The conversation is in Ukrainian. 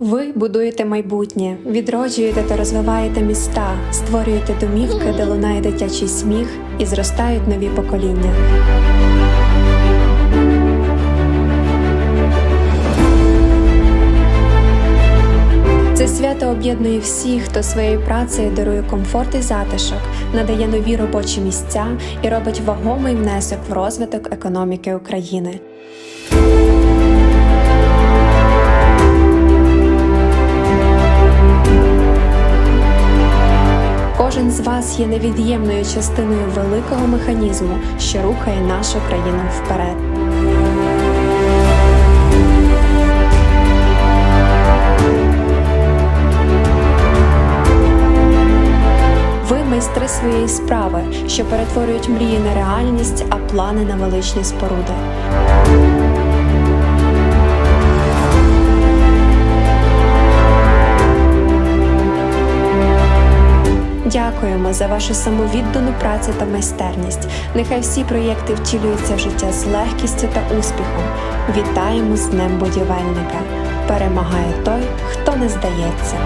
Ви будуєте майбутнє, відроджуєте та розвиваєте міста, створюєте домівки, де лунає дитячий сміх і зростають нові покоління. Це свято об'єднує всіх, хто своєю працею дарує комфорт і затишок, надає нові робочі місця і робить вагомий внесок в розвиток економіки України. Кожен з вас є невід'ємною частиною великого механізму, що рухає нашу країну вперед. Ви майстри своєї справи, що перетворюють мрії на реальність, а плани на величні споруди. Дякуємо за вашу самовіддану працю та майстерність. Нехай всі проєкти втілюються в життя з легкістю та успіхом. Вітаємо з Днем будівельника! Перемагає той, хто не здається.